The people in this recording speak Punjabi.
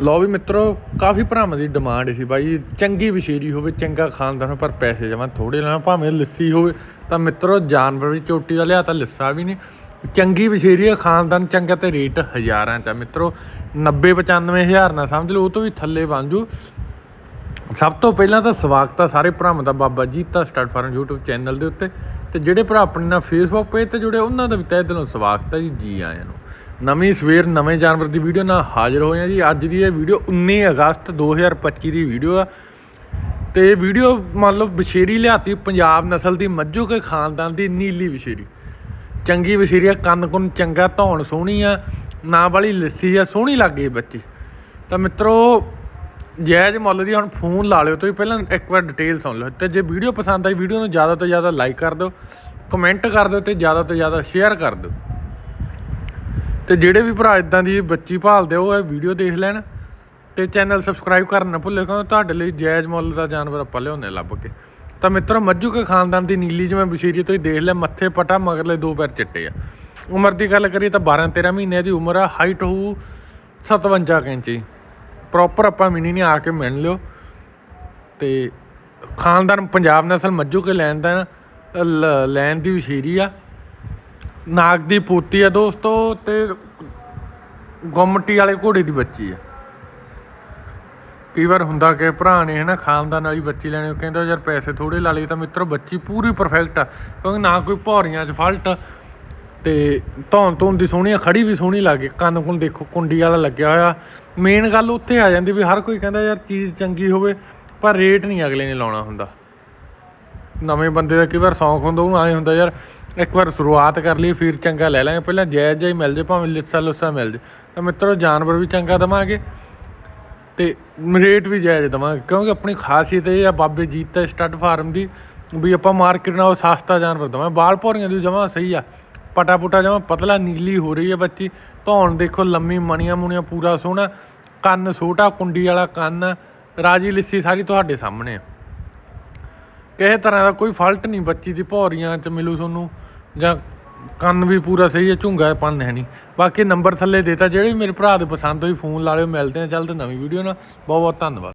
ਲਓ ਵੀ ਮਿੱਤਰੋ ਕਾਫੀ ਭਰਾਵਾਂ ਦੀ ਡਿਮਾਂਡ ਸੀ ਬਾਈ। ਚੰਗੀ ਵਿਸ਼ੇਰੀ ਹੋਵੇ ਚੰਗਾ ਖਾਨਦਾਨ ਹੋਵੇ, ਪਰ ਪੈਸੇ ਜਮਾ ਥੋੜੇ ਲੈਣਾ ਭਾਵੇਂ ਲੱਸੀ ਹੋਵੇ। ਤਾਂ ਮਿੱਤਰੋ ਜਾਨਵਰ ਵੀ ਚੋਟੀ ਦਾ ਲਿਆ ਤਾਂ ਲਿੱਸਾ ਵੀ ਨਹੀਂ। ਚੰਗੀ ਵਿਸ਼ੇਰੀ ਆ ਖਾਨਦਾਨ ਚੰਗਾ ਤੇ ਰੇਟ ਹਜ਼ਾਰਾਂ ਚ ਆ ਮਿੱਤਰੋ। 90 95 ਹਜ਼ਾਰ ਨਾ ਸਮਝ ਲਓ ਉਹ ਤੋਂ ਵੀ ਥੱਲੇ ਬਣ ਜੂ। ਸਭ ਤੋਂ ਪਹਿਲਾਂ ਤਾਂ ਸਵਾਗਤ ਆ ਸਾਰੇ ਭਰਾਵਾਂ ਦਾ Baba Jeeta start farm YouTube channel ਦੇ ਉੱਤੇ। ਤੇ ਜਿਹੜੇ ਭਰਾ ਆਪਣੇ ਨਾਲ Facebook ਪੇਜ ਤੇ ਜੁੜੇ ਉਹਨਾਂ ਦਾ ਵੀ ਤਹਿ ਦਿਲੋਂ ਸਵਾਗਤ ਹੈ ਜੀ ਜੀ ਆਇਆਂ ਨੂੰ। ਨਵੀਂ ਸਵੇਰ ਨਵੇਂ ਜਾਨਵਰ ਦੀ ਵੀਡੀਓ ਨਾਲ ਹਾਜ਼ਰ ਹੋਏ ਆ ਜੀ। ਅੱਜ ਦੀ ਇਹ ਵੀਡੀਓ 19 ਅਗਸਤ 2025 ਦੀ ਵੀਡੀਓ ਆ। ਤੇ ਇਹ ਵੀਡੀਓ ਮੰਨ ਲਓ ਬਸ਼ੇਰੀ ਲਿਆਤੀ ਪੰਜਾਬ ਨਸਲ ਦੀ, ਮੱਝੂ ਕੇ ਖਾਨਦਾਨ ਦੀ, ਨੀਲੀ ਬਸ਼ੇਰੀ। ਚੰਗੀ ਬਸ਼ੇਰੀ ਆ, ਕੰਨ ਕੁੰਨ ਚੰਗਾ, ਧੌਣ ਸੋਹਣੀ ਆ, ਨਾ ਵਾਲੀ ਲੱਸੀ ਆ, ਸੋਹਣੀ ਲੱਗੇ ਬੱਚੀ। ਤਾਂ ਮਿੱਤਰੋ ਜਾਇਜ਼ ਮੁੱਲ ਦੀ ਹੁਣ ਫੋਨ ਲਾ ਲਿਓ, ਤੁਸੀਂ ਪਹਿਲਾਂ ਇੱਕ ਵਾਰ ਡਿਟੇਲ ਸੁਣ ਲਓ। ਤੇ ਜੇ ਵੀਡੀਓ ਪਸੰਦ ਆਈ, ਵੀਡੀਓ ਨੂੰ ਜ਼ਿਆਦਾ ਤੋਂ ਜ਼ਿਆਦਾ ਲਾਈਕ ਕਰ ਦਿਓ ਕਮੈਂਟ ਕਰ ਦਿਓ ਤੇ ਜ਼ਿਆਦਾ ਤੋਂ ਜ਼ਿਆਦਾ ਸ਼ੇਅਰ ਕਰ ਦਿਓ। ਤੇ ਜਿਹੜੇ ਵੀ ਭਰਾ ਇਦਾਂ ਦੀ ਬੱਚੀ ਭਾਲਦੇ ਉਹ ਇਹ ਵੀਡੀਓ ਦੇਖ ਲੈਣ ਤੇ ਚੈਨਲ ਸਬਸਕ੍ਰਾਈਬ ਕਰਨ ਨਾ ਭੁੱਲਿਓ ਕਿਉਂਕਿ ਤੁਹਾਡੇ ਲਈ ਜਾਇਜ਼ ਮੁੱਲ ਦਾ ਜਾਨਵਰ ਆਪਾਂ ਲਿਆਉਂਦੇ ਲੱਭ ਕੇ। ਤਾਂ ਮਿੱਤਰੋ, ਮੱਝੂ ਕੇ ਖਾਨਦਾਨ ਦੀ ਨੀਲੀ ਜਿਵੇਂ ਬਸ਼ੀਰੀ ਤੋਂ ਹੀ ਦੇਖ ਲੈ ਮੱਥੇ ਪਟਾ, ਮਗਰਲੇ ਦੋ ਪੈਰ ਚਿੱਟੇ ਆ। ਉਮਰ ਦੀ ਗੱਲ ਕਰੀਏ ਤਾਂ 12 13 ਮਹੀਨੇ ਦੀ ਉਮਰ ਆ ਹਾਈਟ ਹੋਊ 57 ਕੁ ਇੰਚੀ ਪ੍ਰੋਪਰ ਆਪਾਂ ਮਿਨੀ ਨੇ ਆ ਕੇ ਮਿਲ ਲਿਓ। ਤੇ ਖਾਨਦਾਨ ਪੰਜਾਬ ਨਸਲ ਮੱਝੂ ਕੇ ਲੈਣ ਦਾ ਲ- ਲੈਣ ਦੀ ਵਸ਼ੀਰੀ ਆ। ਨਾਗ ਦੀ ਪੋਤੀ ਆ ਦੋਸਤੋ ਤੇ ਗੁੰਮਟੀ ਵਾਲੇ ਘੋੜੇ ਦੀ ਬੱਚੀ ਆ। ਕਈ ਵਾਰ ਹੁੰਦਾ ਕਿ ਭਰਾ ਨੇ ਹਨਾ ਖਾਨਦਾਨ ਵਾਲੀ ਬੱਚੀ ਲੈਣੀ, ਉਹ ਕਹਿੰਦਾ ਯਾਰ ਪੈਸੇ ਥੋੜੇ ਲਾ ਲਈ ਤਾਂ ਮਿੱਤਰ ਬੱਚੀ ਪੂਰੀ ਪਰਫੈਕਟ ਆ। ਕਿਉਂਕਿ ਨਾ ਕੋਈ ਭੌਰੀਆਂ 'ਚ ਫਾਲਟ ਤੇ ਧੌਣ ਧੌਣ ਦੀ ਸੋਹਣੀ ਆ ਖੜੀ ਵੀ ਸੋਹਣੀ ਲੱਗੇ। ਕੰਨ ਕੁੰਨ ਦੇਖੋ, ਕੁੰਡੀ ਵਾਲਾ ਲੱਗਿਆ ਹੋਇਆ। ਮੇਨ ਗੱਲ ਉੱਥੇ ਆ ਜਾਂਦੀ ਵੀ ਹਰ ਕੋਈ ਕਹਿੰਦਾ ਯਾਰ ਚੀਜ਼ ਚੰਗੀ ਹੋਵੇ, ਪਰ ਰੇਟ ਨਹੀਂ ਅਗਲੇ ਨੇ ਲਾਉਣਾ ਹੁੰਦਾ। ਨਵੇਂ ਬੰਦੇ ਦਾ ਕਈ ਵਾਰ ਸ਼ੌਂਕ ਹੁੰਦਾ, ਉਹਨੂੰ ਐਂ ਹੁੰਦਾ ਯਾਰ, ਇੱਕ ਵਾਰ ਸ਼ੁਰੂਆਤ ਕਰ ਲਈ, ਫਿਰ ਚੰਗਾ ਲੈ ਲਾਂਗੇ। ਪਹਿਲਾਂ ਜਾਇਜ਼ ਜਿਹਾ ਮਿਲ ਜੇ, ਭਾਵੇਂ ਲਿੱਸਾ ਲੁੱਸਾ ਮਿਲ ਜੇ। ਤਾਂ ਮਿੱਤਰੋ, ਜਾਨਵਰ ਵੀ ਚੰਗਾ ਦਵਾਂਗੇ ਤੇ ਰੇਟ ਵੀ ਜਾਇਜ਼ ਦਵਾਂਗੇ। ਕਿਉਂਕਿ ਆਪਣੀ ਖਾਸੀਅਤ ਇਹ ਆ, ਬਾਬੇ ਜੀਤਾ ਸਟੱਡ ਫਾਰਮ ਦੀ ਵੀ ਆਪਾਂ ਮਾਰਕੀਟ ਨਾਲੋਂ ਸਸਤਾ ਜਾਨਵਰ ਦਵਾਂ ਬਾਲ ਭੌਰੀਆਂ ਦੀ ਜਮਾ ਸਹੀ ਆ ਪਟਾ ਪੁਟਾ ਜਮਾ, ਪਤਲਾ, ਨੀਲੀ ਹੋ ਰਹੀ ਹੈ ਬੱਚੀ। ਧੌਣ ਦੇਖੋ, ਲੰਮੀ ਮਣੀਆਂ ਮੁਣੀਆਂ, ਪੂਰਾ ਸੋਹਣਾ, ਕੰਨ ਛੋਟਾ, ਕੁੰਡੀ ਵਾਲਾ ਕੰਨ ਰਾਜੀ ਲਿੱਸੀ ਸਾਰੀ ਤੁਹਾਡੇ ਸਾਹਮਣੇ ਆ। ਕਿਸੇ ਤਰ੍ਹਾਂ ਦਾ ਕੋਈ ਫਾਲਟ ਨਹੀਂ ਬੱਚੀ ਦੀ, ਭੌਰੀਆਂ ਚ ਮਿਲੂ ਤੁਹਾਨੂੰ, ਜਾਂ ਕੰਨ ਵੀ ਪੂਰਾ ਸਹੀ ਹੈ, ਝੁੰਗਾ ਪੰਨ ਹੈ ਨਹੀਂ। ਬਾਕੀ ਨੰਬਰ ਥੱਲੇ ਦੇਤਾ, ਜਿਹੜੇ ਵੀ ਮੇਰੇ ਭਰਾ ਦੇ ਪਸੰਦ ਹੋਈ, ਫੋਨ ਲਾ ਲਿਓ, ਮਿਲਦੇ ਆ ਜਲਦ ਨਵੀਂ ਵੀਡੀਓ ਨਾਲ। ਬਹੁਤ ਬਹੁਤ ਧੰਨਵਾਦ।